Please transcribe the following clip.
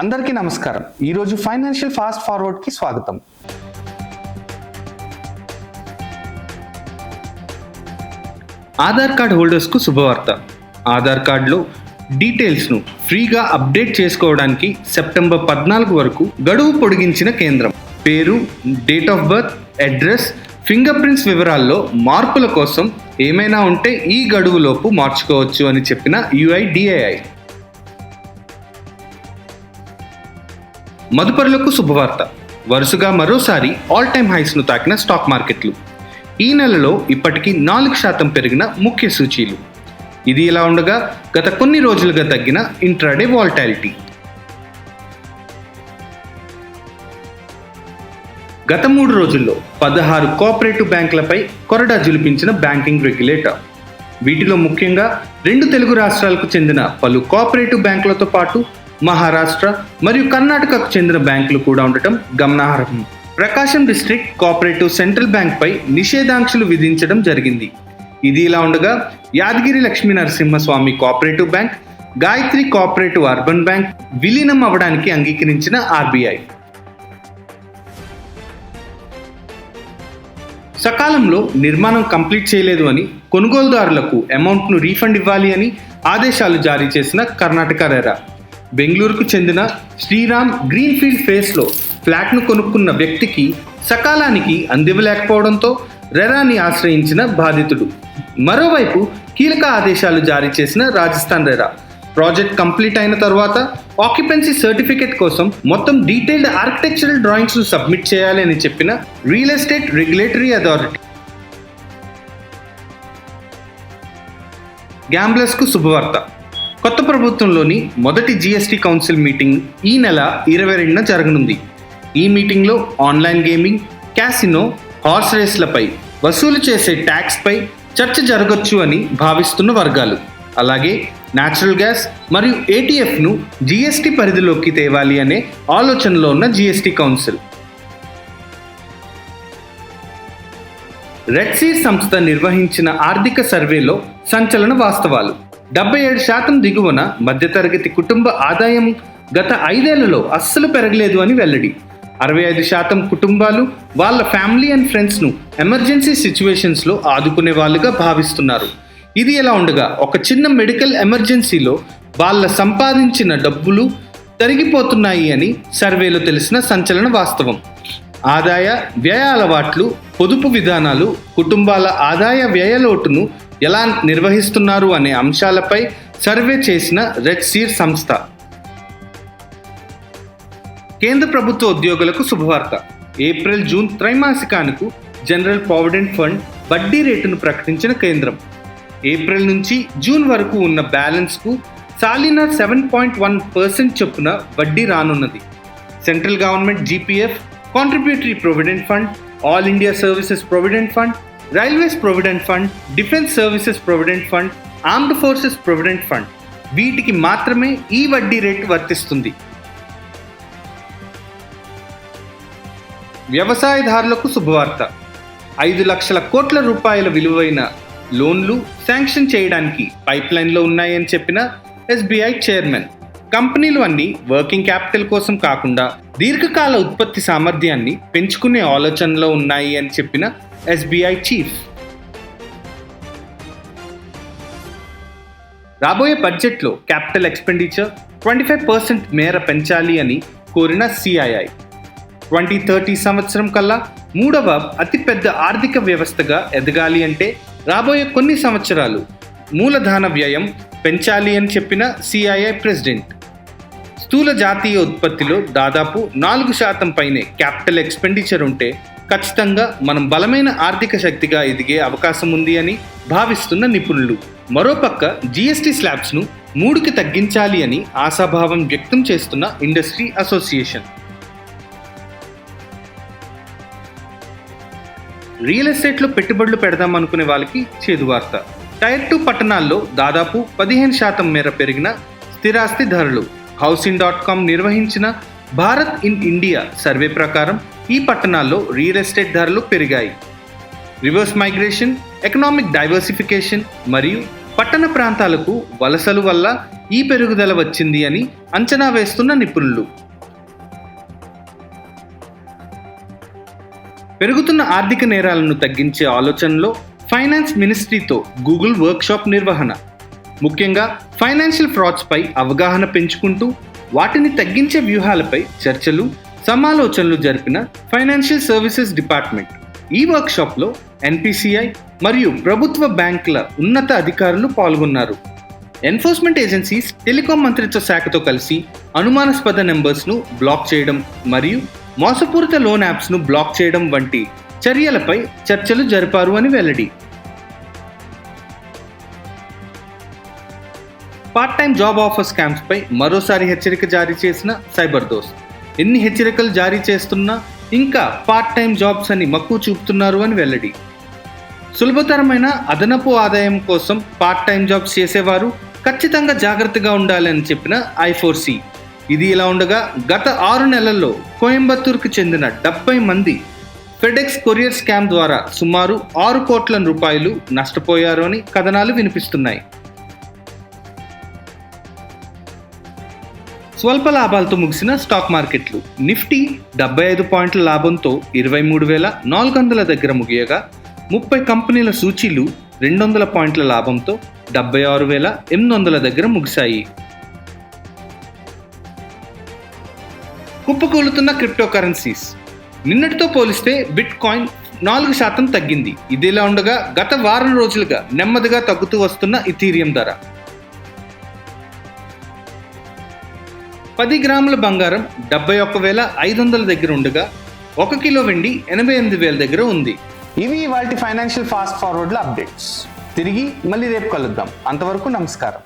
అందరికీ నమస్కారం. ఈరోజు ఫైనాన్షియల్ ఫాస్ట్ ఫార్వర్డ్కి స్వాగతం. ఆధార్ కార్డ్ హోల్డర్స్కు శుభవార్త. ఆధార్ కార్డులో డీటెయిల్స్ను ఫ్రీగా అప్డేట్ చేసుకోవడానికి సెప్టెంబర్ పద్నాలుగు వరకు గడువు పొడిగించిన కేంద్రం. పేరు date of birth address finger prints వివరాల్లో మార్పుల కోసం ఏమైనా ఉంటే ఈ గడువులోపు మార్చుకోవచ్చు అని చెప్పిన యుఐడిఏఐ. మదుపరులకు శుభవార్త. వరుసగా మరోసారి ఆల్ టైమ్ హైస్ను తాకిన స్టాక్ మార్కెట్లు ఈ నెలలో ఇప్పటికీ నాలుగు శాతం పెరిగిన ముఖ్య సూచీలు. ఇది ఇలా ఉండగా గత కొన్ని రోజులుగా తగ్గిన ఇంట్రాడే వాల్టాలిటీ గత మూడు రోజుల్లో పదహారు కోఆపరేటివ్ బ్యాంకులపై కొరడా జులిపించిన బ్యాంకింగ్ రెగ్యులేటర్ వీటిలో ముఖ్యంగా రెండు తెలుగు రాష్ట్రాలకు చెందిన పలు కోఆపరేటివ్ బ్యాంకులతో పాటు మహారాష్ట్ర మరియు కర్ణాటకకు చెందిన బ్యాంకులు కూడా ఉండటం గమనార్హం. Prakasam district cooperative central bank పై నిషేధాంక్షలు విధించడం జరిగింది. ఇది ఇలా ఉండగా Yadagiri Lakshmi Narasimhaswamy cooperative bank Gayatri cooperative urban bank విలీనం అవ్వడానికి అంగీకరించిన ఆర్బీఐ. సకాలంలో నిర్మాణం కంప్లీట్ చేయలేదు అని కొనుగోలుదారులకు అమౌంట్ను రీఫండ్ ఇవ్వాలి అని ఆదేశాలు జారీ చేసిన కర్ణాటక రెరా బెంగళూరుకు చెందిన శ్రీరామ్ గ్రీన్ఫీల్డ్ ఫేస్లో ఫ్లాట్ను కొనుక్కున్న వ్యక్తికి సకాలానికి అందివ్వలేకపోవడంతో రెరాని ఆశ్రయించిన బాధితుడు. మరోవైపు కీలక ఆదేశాలు జారీ చేసిన రాజస్థాన్ రెరా. ప్రాజెక్ట్ కంప్లీట్ అయిన తర్వాత ఆక్యుపెన్సీ సర్టిఫికేట్ కోసం మొత్తం డీటెయిల్డ్ ఆర్కిటెక్చరల్ డ్రాయింగ్స్ సబ్మిట్ చేయాలి అని చెప్పిన రియల్ ఎస్టేట్ రెగ్యులేటరీ అథారిటీ. గ్యాంబ్లర్స్కు శుభవార్త. కొత్త ప్రభుత్వంలోని మొదటి జీఎస్టీ కౌన్సిల్ మీటింగ్ ఈ నెల ఇరవై రెండున జరగనుంది. ఈ మీటింగ్లో ఆన్లైన్ గేమింగ్ క్యాసినో హార్స్ రేస్లపై వసూలు చేసే ట్యాక్స్పై చర్చ జరగొచ్చు అని భావిస్తున్న వర్గాలు. అలాగే న్యాచురల్ గ్యాస్ మరియు ఏటీఎఫ్ను జీఎస్టీ పరిధిలోకి తేవాలి అనే ఆలోచనలో ఉన్న జీఎస్టీ కౌన్సిల్ రెడ్సీ సంస్థ నిర్వహించిన ఆర్థిక సర్వేలో సంచలన వాస్తవాలు. డెబ్బై ఏడు శాతం దిగువన మధ్యతరగతి కుటుంబ ఆదాయం గత ఐదేళ్ళలో అస్సలు పెరగలేదు అని వెల్లడి. అరవై ఐదు శాతం కుటుంబాలు వాళ్ళ ఫ్యామిలీ అండ్ ఫ్రెండ్స్ను ఎమర్జెన్సీ సిచ్యువేషన్స్లో ఆదుకునే వాళ్ళుగా భావిస్తున్నారు. ఇది ఎలా ఉండగా ఒక చిన్న మెడికల్ ఎమర్జెన్సీలో వాళ్ళ సంపాదించిన డబ్బులు తరిగిపోతున్నాయి అని సర్వేలో తెలిసిన సంచలన వాస్తవం. ఆదాయ వ్యయ అలవాట్లు పొదుపు విధానాలు కుటుంబాల ఆదాయ వ్యయ లోటును ఎలా నిర్వహిస్తున్నారు అనే అంశాలపై సర్వే చేసిన రెడ్ సీర్ సంస్థ. కేంద్ర ప్రభుత్వ ఉద్యోగులకు శుభవార్త. ఏప్రిల్ జూన్ త్రైమాసికానికి జనరల్ ప్రావిడెంట్ ఫండ్ వడ్డీ రేటును ప్రకటించిన కేంద్రం. ఏప్రిల్ నుంచి జూన్ వరకు ఉన్న బ్యాలెన్స్కు సాలిన సెవెన్ పాయింట్ వన్ పర్సెంట్ చొప్పున వడ్డీ రానున్నది. Central government GPF contributory provident fund all India services provident fund railways provident fund defence services provident fund armed forces provident fund వీటికి మాత్రమే ఈ వడ్డీ రేటు వర్తిస్తుంది. వ్యవసాయదారులకు శుభవార్త. ఐదు లక్షల కోట్ల రూపాయల విలువైన లోన్లు శాంక్షన్ చేయడానికి పైప్లైన్లో ఉన్నాయని చెప్పిన ఎస్బీఐ చైర్మన్. కంపెనీలు అన్ని వర్కింగ్ క్యాపిటల్ కోసం కాకుండా దీర్ఘకాల ఉత్పత్తి సామర్థ్యాన్ని పెంచుకునే ఆలోచనలో ఉన్నాయి అని చెప్పిన ఎస్బీఐ చీఫ్. రాబోయే బడ్జెట్లో capital expenditure twenty five percent మేర పెంచాలి అని కోరిన సిఐఐ. ట్వంటీ థర్టీ సంవత్సరం కల్లా మూడవ అతిపెద్ద ఆర్థిక వ్యవస్థగా ఎదగాలి అంటే రాబోయే కొన్ని సంవత్సరాలు మూలధన వ్యయం పెంచాలి అని చెప్పిన సిఐఐ ప్రెసిడెంట్. స్థూల జాతీయ ఉత్పత్తిలో దాదాపు నాలుగు శాతం పైనే క్యాపిటల్ ఎక్స్పెండిచర్ ఉంటే ఖచ్చితంగా మనం బలమైన ఆర్థిక శక్తిగా ఎదిగే అవకాశం ఉంది అని భావిస్తున్న నిపుణులు. మరోపక్క జీఎస్టీ స్లాబ్స్ను మూడుకి తగ్గించాలి అని ఆశాభావం వ్యక్తం చేస్తున్న ఇండస్ట్రీ అసోసియేషన్. రియల్ ఎస్టేట్లో పెట్టుబడులు పెడదాం అనుకునే వాళ్ళకి చేదు వార్త. టైర్ టూ పట్టణాల్లో దాదాపు పదిహేను శాతం మేర పెరిగిన స్థిరాస్తి ధరలు. హౌసింగ్ డాట్ కామ్ నిర్వహించిన భారత్ ఇన్ ఇండియా సర్వే ప్రకారం ఈ పట్టణాల్లో రియల్ ఎస్టేట్ ధరలు పెరిగాయి. రివర్స్ మైగ్రేషన్ ఎకనామిక్ డైవర్సిఫికేషన్ మరియు పట్టణ ప్రాంతాలకు వలసలు వల్ల ఈ పెరుగుదల వచ్చింది అని అంచనా వేస్తున్న నిపుణులు. పెరుగుతున్న ఆర్థిక నేరాలను తగ్గించే ఆలోచనలో ఫైనాన్స్ మినిస్ట్రీతో గూగుల్ వర్క్షాప్ నిర్వహణ. ముఖ్యంగా ఫైనాన్షియల్ ఫ్రాడ్స్ పై అవగాహన పెంచుకుంటూ వాటిని తగ్గించే వ్యూహాలపై చర్చలు సమాలోచనలు జరిపిన ఫైనాన్షియల్ సర్వీసెస్ డిపార్ట్మెంట్. ఈ వర్క్షాప్లో ఎన్పిసిఐ మరియు ప్రభుత్వ బ్యాంకుల ఉన్నత అధికారులు పాల్గొన్నారు. ఎన్ఫోర్స్మెంట్ ఏజెన్సీస్ టెలికాం మంత్రిత్వ శాఖతో కలిసి అనుమానాస్పద నెంబర్స్ను బ్లాక్ చేయడం మరియు మోసపూరిత లోన్ యాప్స్ను బ్లాక్ చేయడం వంటి చర్యలపై చర్చలు జరిపారు అని వెల్లడి. Part time job offer scams పై మరోసారి హెచ్చరిక జారీ చేసిన సైబర్ దోస్ ఎన్ని హెచ్చరికలు జారీ చేస్తున్నా ఇంకా పార్ట్ టైం జాబ్స్ అని మక్కువ చూపుతున్నారు అని వెల్లడి. సులభతరమైన అదనపు ఆదాయం కోసం పార్ట్ టైం జాబ్స్ చేసేవారు ఖచ్చితంగా జాగ్రత్తగా ఉండాలని చెప్పిన ఐఫోర్సి ఇది ఇలా ఉండగా గత ఆరు నెలల్లో కోయంబత్తూర్కు చెందిన డెబ్బై మంది ఫెడెక్స్ కొరియర్ స్కామ్ ద్వారా సుమారు ఆరు కోట్ల రూపాయలు నష్టపోయారు అని కథనాలు వినిపిస్తున్నాయి. స్వల్ప లాభాలతో ముగిసిన స్టాక్ మార్కెట్లు. నిఫ్టీ డెబ్బై ఐదు పాయింట్ల లాభంతో ఇరవై మూడు వేల నాలుగు వందల దగ్గర ముగియగా ముప్పై కంపెనీల సూచీలు రెండు వందల పాయింట్ల లాభంతో డెబ్బై ఆరు వేల ఎనిమిది వందల దగ్గర ముగిశాయి. కుప్పకూలుతున్న క్రిప్టో కరెన్సీస్ నిన్నటితో పోలిస్తే బిట్ కాయిన్ నాలుగు శాతం తగ్గింది. ఇదిలా ఉండగా గత వారం రోజులుగా నెమ్మదిగా తగ్గుతూ వస్తున్న ఇథీరియం ధర. పది గ్రాముల బంగారం డెబ్బై ఒక్క వేల ఐదు వందల దగ్గర ఉండగా ఒక కిలో వెండి ఎనభై ఎనిమిది వేల దగ్గర ఉంది. ఇవి వాటి ఫైనాన్షియల్ ఫాస్ట్ ఫార్వర్డ్ల అప్డేట్స్. తిరిగి మళ్ళీ రేపు కలుద్దాం. అంతవరకు నమస్కారం.